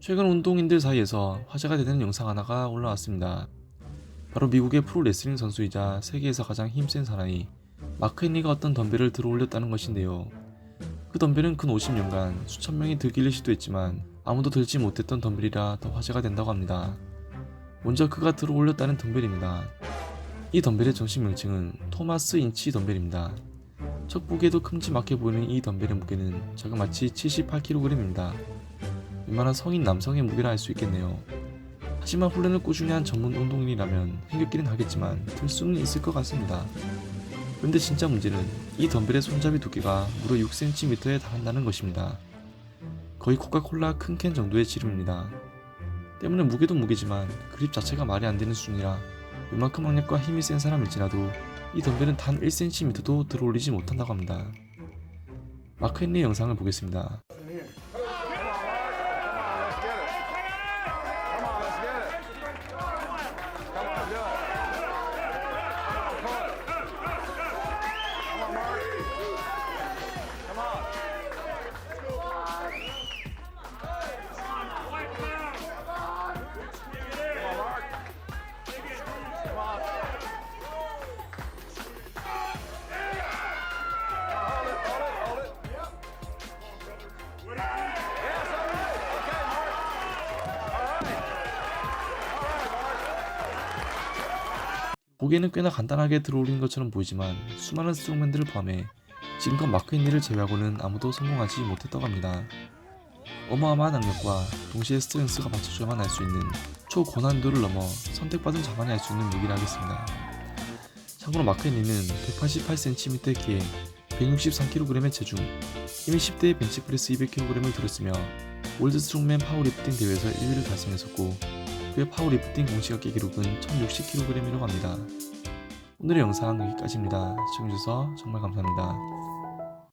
최근 운동인들 사이에서 화제가 되는 영상 하나가 올라왔습니다. 바로 미국의 프로레슬링 선수이자 세계에서 가장 힘센 사나이 마크 헨리가 어떤 덤벨을 들어 올렸다는 것인데요. 그 덤벨은 근 50년간 수천 명이 들기를 시도했지만 아무도 들지 못했던 덤벨이라 더 화제가 된다고 합니다. 먼저 그가 들어 올렸다는 덤벨입니다. 이 덤벨의 정식 명칭은 토마스 인치 덤벨입니다. 첫 보기에도 큼지막해 보이는 이 덤벨의 무게는 자그마치 78kg입니다. 웬만한 성인 남성의 무게라 할 수 있겠네요. 하지만 훈련을 꾸준히 한 전문 운동인이라면 힘겹기는 하겠지만 들 수는 있을 것 같습니다. 그런데 진짜 문제는 이 덤벨의 손잡이 두께가 무려 6cm에 달한다는 것입니다. 거의 코카콜라 큰 캔 정도의 지름입니다. 때문에 무게도 무게지만 그립 자체가 말이 안 되는 수준이라 웬만큼 악력과 힘이 센 사람일지라도 이 덤벨은 단 1cm도 들어올리지 못한다고 합니다. 마크 헨리 영상을 보겠습니다. 보기에는 꽤나 간단하게 들어올린 것처럼 보이지만 수많은 스트롱맨들을 포함해 지금껏 마크 헨리를 제외하고는 아무도 성공하지 못했다고 합니다. 어마어마한 악력과 동시에 스트렝스가 받쳐줘야만 할 수 있는 초고난도를 넘어 선택받은 자만이 할 수 있는 무기라 하겠습니다. 참고로 마크 헨리는 188cm 키에 163kg의 체중, 이미 10대의 벤치프레스 200kg을 들었으며 월드 스트롱맨 파워리프팅 대회에서 1위를 달성했었고 그의 파워리프팅 공식학계 기록은 1060kg이라고 합니다. 오늘의 영상 여기까지입니다. 시청해주셔서 정말 감사합니다.